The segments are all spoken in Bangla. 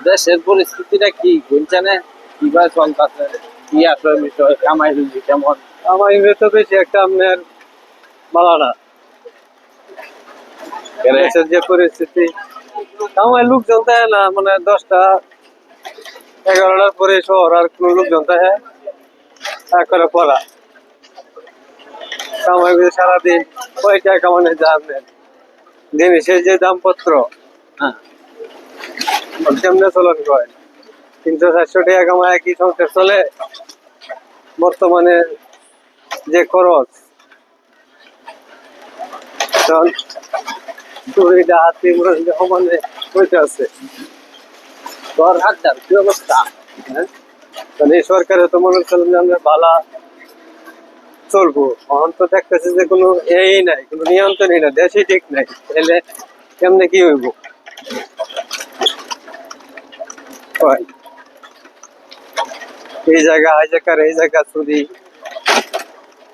দেশের পরিস্থিতিটা কি? বুঝছেনে কীভাবে চলতেছে কি আসলে বিষয়? কামাই রুজি কেমন? ইংরেজ তো বেশি একটা আপনার ভালো না। দেশের যে পরিস্থিতি। আমার লোকজন থাকে না মানে দশটা এগারোটার পরে শহর আর কোনো লোকজন থাকে একবারে পড়া। কামাই করে সারাদিন কয় টাকা মানে যা আপনার জিনিসের যে দামপত্র। হ্যাঁ। চলন তিনশো চারশো টাকা কামায় সংসার চলে? বর্তমানে যে খরচ। অবস্থা? হ্যাঁ? সরকারে তো মনে করছিলাম যে আমরা ভালা চলবো। এখন তো দেখতেছি যে কোনো এই নাই, কোনো নিয়ন্ত্রণই না দেশই ঠিক নাই। তাহলে কেমনে কি হইব? হয়। এই জায়গা জায়গার এই জায়গা চুরি।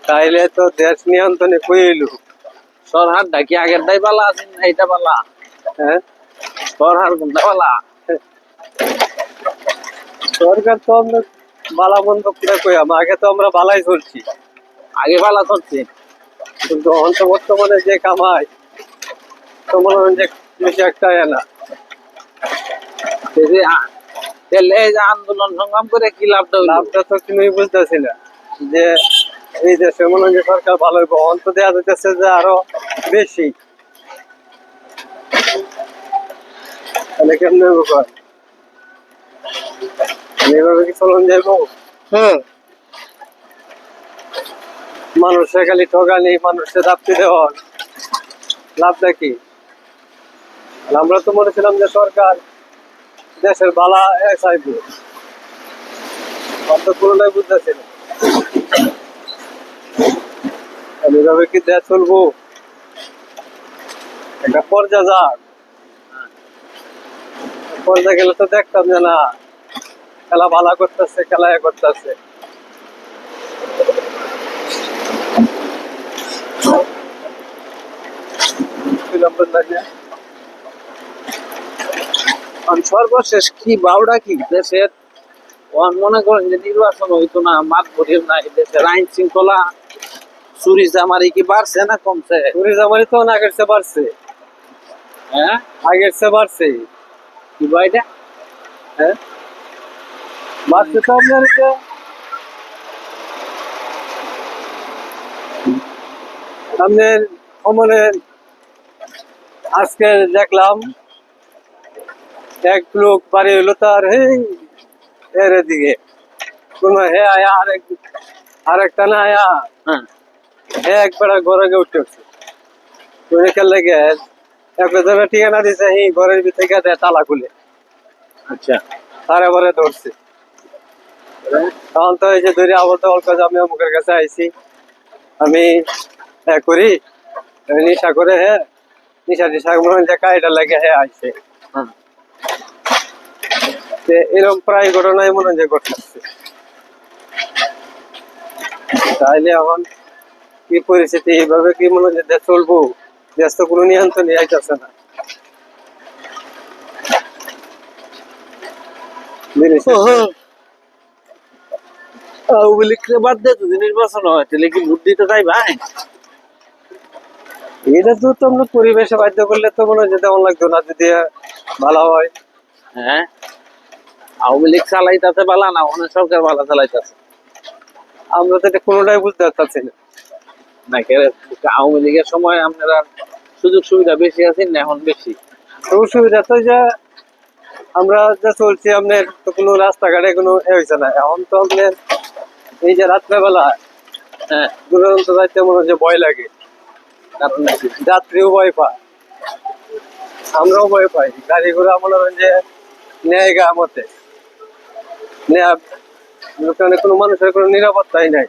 তাইলে তো দেশ নিয়ন্ত্রণে কইলু তোর হাতটা কি আগের দাই পালা আছে এটা পালা। হ্যাঁ? তোর হাত কোনটা পালা? সরকার তো আমরা বালা বন্ধ করে কই আগে তো আমরা বালাই চলছি। আগে বালা চলছে। কিন্তু অন্ত বর্তমানে যে কামাই তো মনে হয় যে বেশি একটা না। তাহলে এই যে আন্দোলন সংগ্রাম করে কি লাভটা লাভটা তো কিছুই বুঝতেছি না। যে এই দেশে মনে হয় সরকার ভালো হইব। অন্ত দেওয়া যাইতেছে যে আরও বেশি। তাহলে কেমনে এইভাবে কি চলন যাইব? হুম মানুষের খালি ঠগানি মানুষের দাপ্তি দেওয়ার লাভটা কি? আমরা তো মনে ছিলাম যে সরকার দেশের বালা এ চাইব অত পুরোটাই কি চলবো? একটা পর্যা যাক। পর্যা গেলে তো দেখতাম যে না, খেলা ভালো করতেছে, খেলা এ করতেছে। সর্বশেষ কি বাউডা কি দেশের? মনে করেন যে নির্বাচন হইতো না মাত ভরিও নাই দেশের। আইন শৃঙ্খলা চুরি জামারি কি বাড়ছে না কমছে? টুরিজম তো আগের চেয়ে বাড়ছে। হ্যাঁ? আগের চেয়ে বাড়ছে। কি বাইটা হ্যাঁ? বাড়ছে তো আপনার যে। আপনার আজকে দেখলাম এক লোক বাড়ি হইল তার এর দিকে কোন হে আয়া আরেক আরেকটা না আয়া। হ্যাঁ। হে একবার ঘরে গিয়ে উঠে উঠছে তুমি খেলে গে একজনের ঠিকানা দিছে হি ঘরের ভিতরে গিয়ে দেয় তালা খুলে। আচ্ছা। তারে পরে ধরছে। তখন তো এই যে ধরে আবদ্ধ অল্প আমি অমুকের কাছে আইছি। আমি হ্যাঁ করি নিশা করে হ্যাঁ নিশা টিশা মনে হয় যে কাইটা লাগে হ্যাঁ আইছে। এরকম প্রায় ঘটনাই মনে হয় যে ঘটছে তাইলে এখন কি পরিস্থিতি এইভাবে কি মনে হয় যে দেশ চলবো? দেশ তো কোনো নিয়ন্ত্রণ আইতেছে না। জিনিসের আওয়ামী লীগকে বাদ দিয়ে যদি নির্বাচন হয় তাহলে কি ভোট দিতে চাই ভাই এটা তো পরিবেশে বাধ্য করলে তো মনে হয় যে তেমন লাগতো না যদি ভালো হয়। হ্যাঁ। আওয়ামী লীগ চালাইতেছে বালা না অনেক সরকার বালা চালাইতেছে। আমরা তো এটা কোনোটাই বুঝতে পারছি না। আওয়ামী লীগের সময় আপনারা সুযোগ সুবিধা বেশি আছেন না এখন বেশি? তো সুবিধা তো যে আমরা যে চলছি আপনার তো কোনো রাস্তাঘাটে কোনো এ হয়েছে না। এখন তো আপনার এই যে রাত্রেবেলা হ্যাঁ। দূরান্ত যাইতে মনে হচ্ছে ভয় লাগে। যাত্রীও ভয় পায়। আমরাও ভয় পাই। গাড়ি ঘোড়া মনে হয় যে নেয় গা মতে নেয়া ওখানে কোনো মানুষের কোনো নিরাপত্তাই নাই।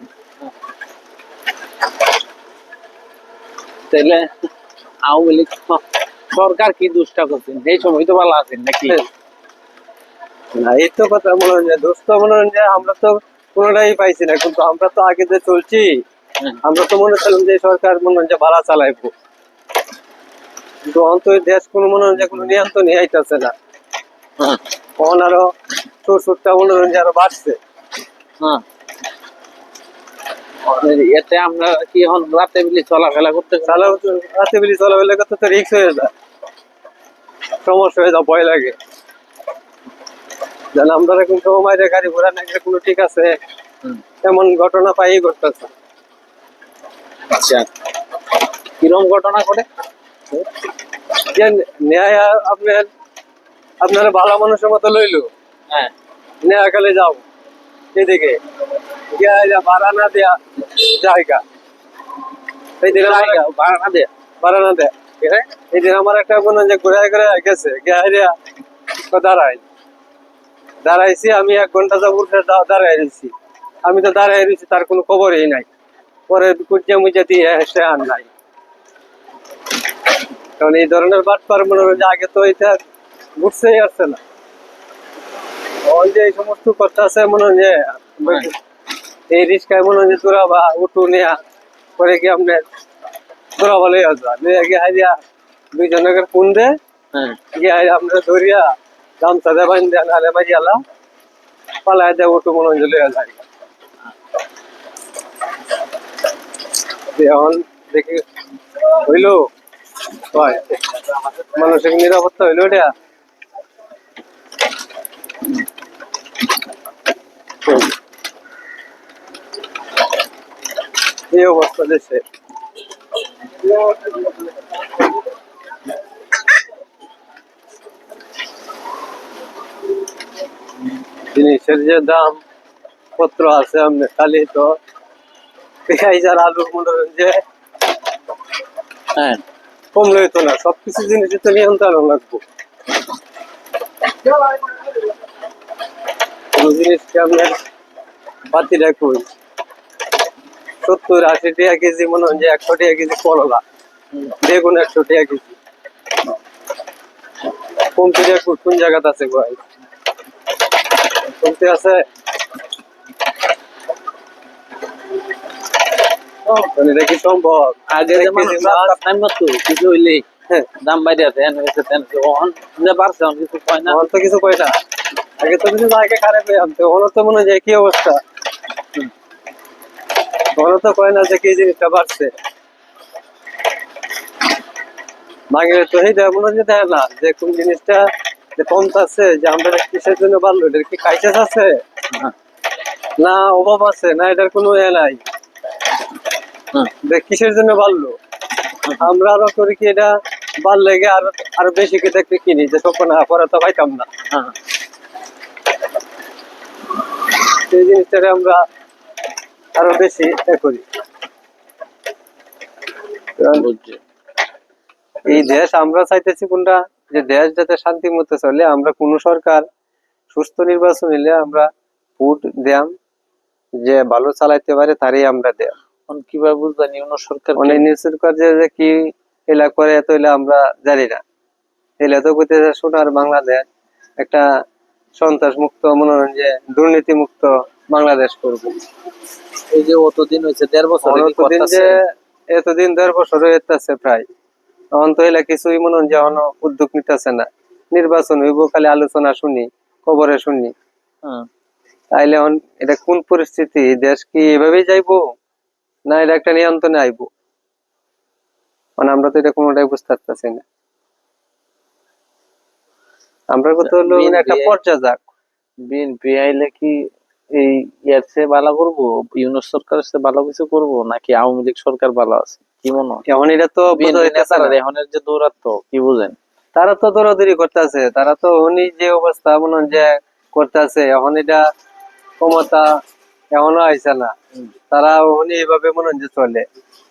তাহলে আওয়ামী লীগ সরকার কি দুষ্টা করছেন এই সময় তো ভালো আছেন নাকি? না এই তো কথা মনে হয় দোস্ত মনে হয় যে আমরা তো কোনোটাই পাইছি না। কিন্তু আমরা তো আগে যে চলছি হ্যাঁ। আমরা তো মনে করলাম যে সরকার মনে হয় যে ভাড়া চালাইবো। কিন্তু অন্ত দেশ কোনো মনে হয় যে কোনো নিয়ন্ত্রণই আইতেছে না। হ্যাঁ। তখন আরও সুর সুরটা মনোরঞ্জন আরও বাড়ছে। হ্যাঁ। এতে আমরা কি এখন রাতে বিলি চলাফেরা করতে রাতে বেলি চলাফেরা করতে তো রিক্স হয়ে যায়। সমস্যা হয়ে যায় ভয় লাগে। যেন আমরা এরকম সময় গাড়ি ঘোড়া না কোনো ঠিক আছে এমন ঘটনা পাই করতেছে আচ্ছা। কিরম ঘটনা করে যে ন্যায় আর আপনার আপনার ভালো মানুষের মতো লইলো। হ্যাঁ। ন্যায় কালে যাও। এদিকে। গিয়া ভাড়া না দেয়া জায়গা। ভাড়া না দেয়া? ভাড়া না দেয়া এই আমার একটা বোন যে ঘুরে ঘুরে গেছে গিয়া তো দাঁড়াই দাঁড়াইছি আমি এক ঘণ্টা যাব উঠে দাঁড়াই রয়েছি আমি তো দাঁড়াই রয়েছি তার কোনো খবরই নাই। পরে কুচিয়া মুচিয়া দিয়ে এসে আর নাই। কারণ এই ধরনের বাট পার মনে হয় আগে তো এটা ঘুরছেই আসছে না। ওই যে এই সমস্ত কথা আছে মনে হয় যে এই রিস্কায় মনে হয় যে তোরা বা উঠু নেয়া পরে কি আপনি তোরা বলে আসবা। নিয়ে গিয়ে হারিয়া দুইজনের ফোন দে হ্যাঁ। গিয়ে আমরা ধরিয়া গামছা দে নালে মারি আলা। পালায় দে উঠু মনে হয় লইয়া যায়। এখন দেখি হইল? মানসিক নিরাপত্তা হইল এটা? এই অবস্থা দেশে জিনিসের যে দাম পত্র আছে আপনি খালি তো। পেঁয়াজ আর আলুর মনে যে হ্যাঁ। কম লইতো না সবকিছু জিনিসের তো নিয়ন্ত্রণ লাগবো। কোনো জিনিসকে আপনার বাতি রাখুন সত্তর আশি টাকা কেজি মনে হয় যে একশো টাকা কেজি করলা। বেগুন একশো টাকা কেজি। কমতে কোন জায়গাতে আছে ভাই? কমতে আছে? এটা কি সম্ভব? আগে কিছু হইলে হ্যাঁ। দাম বাইরে তেন হয়েছে তেন অন বাড়ছে অন কিছু কয় না। তো কিছু কয় না। আগে তো কিছু জায়গা খারাপ হয়ে আনতে তো মনে হয় কি অবস্থা। ওনার তো কয় না যে কি জিনিসটা বাড়ছে। বাঙালি তো সেইটা মনে যে দেয় না যে কোন জিনিসটা যে কমতাছে যে আমরা কিসের জন্য বাড়লো এটার কি কাইসেস আছে? হ্যাঁ, না অভাব আছে না এটার কোনো এ নাই। হ্যাঁ, যে কিসের জন্য বাড়লো? আমরা আরও করি কি এটা বাড়লে গিয়ে আরও আরও বেশি কেটে একটু কিনি যে সব না পরে তো পাইতাম না। হ্যাঁ। সেই জিনিসটাকে আমরা আরও বেশি এ করি। এই দেশ আমরা চাইতেছি কোনটা? যে দেশ যাতে শান্তি মতো চলে আমরা কোন সরকার সুস্থ নির্বাচন হলে আমরা ভোট দেয়াম যে ভালো চালাইতে পারে তারই আমরা দেয়াম। এখন কীভাবে বুঝবেন ইউনো সরকার মানে নিউ সরকার যে কি এলা করে এত এলা আমরা জানি না। এলা তো কইতেছে সোনার বাংলাদেশ একটা সন্ত্রাস মুক্ত মনোরঞ্জন দুর্নীতি মুক্ত বাংলাদেশ করব। এই যে অতদিন হয়েছে দেড় বছর এতদিন দেড় বছর হইতেছে প্রায়। তখন তো এলা কিছুই মনে যে উদ্যোগ নিতেছে না। নির্বাচন হইব খালি আলোচনা শুনি খবরে শুনি। হ্যাঁ, তাইলে এটা কোন পরিস্থিতি? দেশ কি এভাবেই যাইবো? না এটা একটা নিয়ন্ত্রণে আইবো? মানে আমরা তো এটা কোনোটাই বুঝতে পারতেছি না। আমরা কত হলো একটা পর্যায় যাক। বিএনপি আইলে কি এই ইয়ার চেয়ে ভালো করব? ইউনুস সরকারের চেয়ে ভালো কিছু করব? নাকি আওয়ামী লীগ সরকার ভালো আছে? কি মনে হয়? এখন এটা তো। এখনের যে দৌরাত্ম কি বুঝেন? তারা তো দৌড়াদৌড়ি করতেছে। তারা তো উনি যে অবস্থা মনে যে করতেছে এখন এটা ক্ষমতা এখনও আইসে না। তারা উনি এইভাবে মনে যে চলে।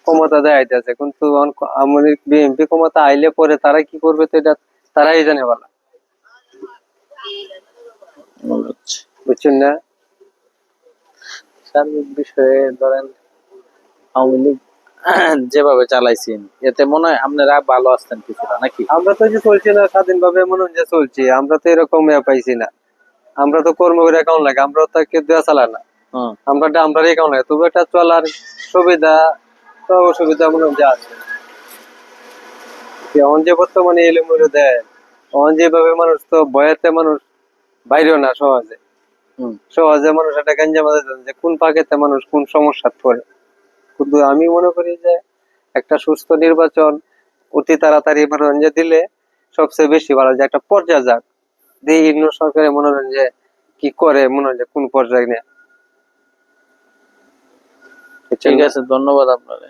ক্ষমতা দেয় আইতেছে। কিন্তু আমি বিএনপি ক্ষমতা আইলে পরে তারা কি করবে তো এটা তারাই জানে বলা বুঝছেন না? সার্বিক বিষয়ে ধরেন আওয়ামী লীগ যেভাবে চালাইছেন এতে মনে হয় আপনারা ভালো আসতেন কিছুটা নাকি? আমরা তো যে চলছি না স্বাধীনভাবে মনে হয় যে চলছি আমরা তো এরকম ইয়ে পাইছি না। আমরা তো কর্ম করে অ্যাকাউন্ট লাগে আমরা তো কেউ দেওয়া চালা না। আমরা লাগে তবু একটা চলার সুবিধা তো অসুবিধা মনে হয় যে আছে। এখন যে বর্তমানে এলোমেলো দেয় তখন যেভাবে মানুষ তো ভয়েতে মানুষ বাইরেও না সহজে। সহজে মানুষ একটা গেঞ্জা মাঝে যে কোন পাকেতে মানুষ কোন সমস্যা পড়ে। কিন্তু আমি মনে করি যে একটা সুস্থ নির্বাচন অতি তাড়াতাড়ি মনোরঞ্জন দিলে সবচেয়ে বেশি ভালো যে একটা পর্যায় যাক। দিয়ে ইন্ন সরকারের মনোরঞ্জন কি করে মনোরঞ্জন কোন পর্যায়ে নেয়। ঠিক আছে ধন্যবাদ আপনারে।